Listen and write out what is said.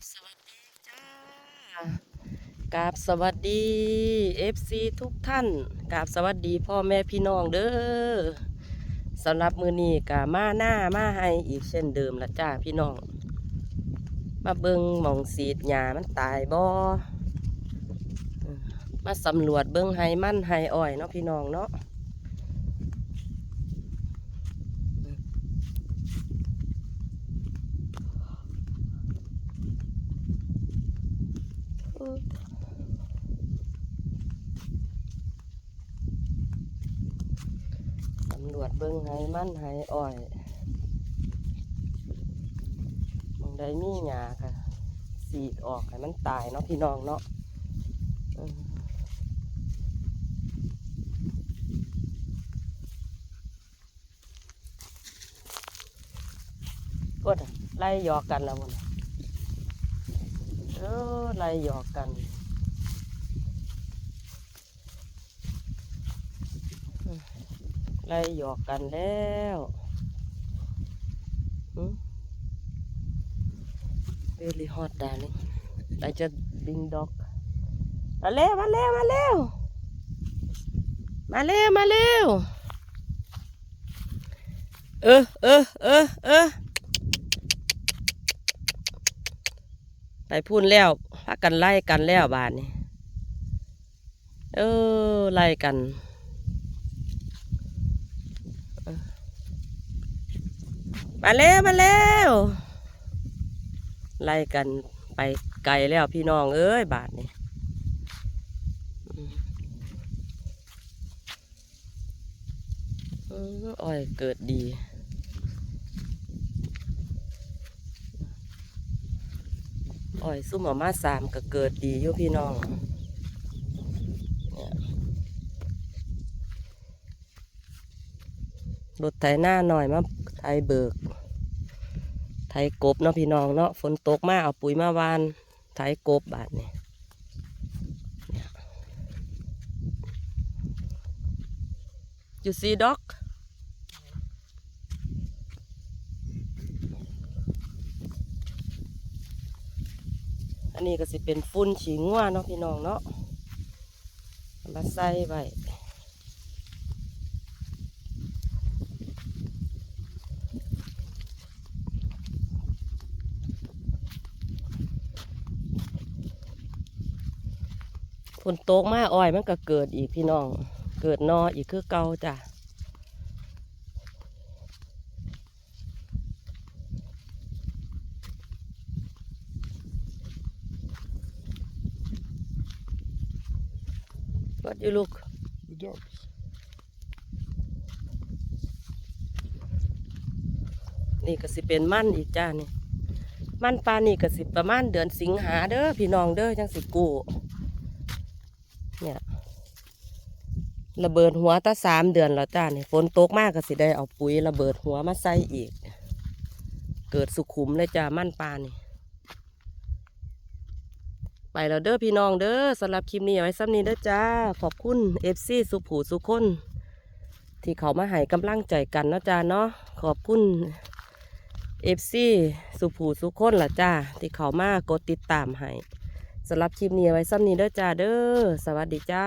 บสวัสดีจ้ากราบสวัสดี FC ทุกท่านกราบสวัสดีพ่อแม่พี่น้องเด้อสำหรับมือนี้กามาหน้ามาให้อีกเช่นเดิมละจ้าพี่น้อง มาเบิงหมองสีดหญ้ามันตายบ่อมาสำรวจเบิงไห้มันไห้อ้อยเนาะพี่น้องเนาะ สำรวจเบิ้งไห้มั่นไห้อ้อยมองใดมีหญ้าค่ะ สีดออกให้มันตายเนาะพี่น้องเนาะกดไล่ยอกกันแล้วมัน เออไล่หยอกกันไล่หยอกกันแล้วเวลี่ฮอตดานี่ไอจะบิงด็อกมาเร็วมาเร็วมาเร็วมาเร็วมาเร็วเออเออเออเออ ไปพูนแล้วพักกันไล่กันแล้วบานนี้เออไล่กันมาแล้วมาแล้วไล่กันไปไกลแล้วพี่น้องเอ้ยบาทนี่เอออ้อยเกิดดี อ้อยซุ่มออกมาสามก็เกิดดีอยู่พี่น้องรถไถหน้าหน่อยมาไถเบิก ไถกบเนาะพี่น้องเนาะฝนตกมาเอาปุ๋ยมาวานไถกบบาดนี่เนี่ยยูซีด็อก อันนี้ก็สิเป็นฟุ้นฉีงัวเนาะพี่น้องเนาะมาใส่ไว้ฝนตกมาอ้อยมันก็เกิดอีกพี่น้อง เกิดนออีกคือเก่าจ้ะ วัดอยู่ลูก The dogs. นี่ก็สิเป็นมั่นอีกจ้านี่มั่นปลานี่ก็สิประมาณเดือนสิงหาเด้อพี่น้องเด้อจังสิกูเนี่ยระเบิดหัวตาสามเดือนแล้วจ้านี่ฝนตกมากก็สิได้เอาปุ๋ยระเบิดหัวมาใส่อีก เกิดสุขุมเลยจ้ามั่นปลานี่ ไปแล้วเด้อพี่น้องเด้อสำหรับคลิปนี้ไว้ซ้ำนี้เด้อจ้า ขอบคุณเอฟซีสุผูสุคนที่เขามาให้กำลังใจกันเนาะจ้าเนาะขอบคุณเอฟซีสุผูสุคนล่ะจ้าที่เขามากดติดตามให้สำหรับคลิปนี้ไว้ซ้ำนี้เด้อจ้าเด้อสวัสดีจ้า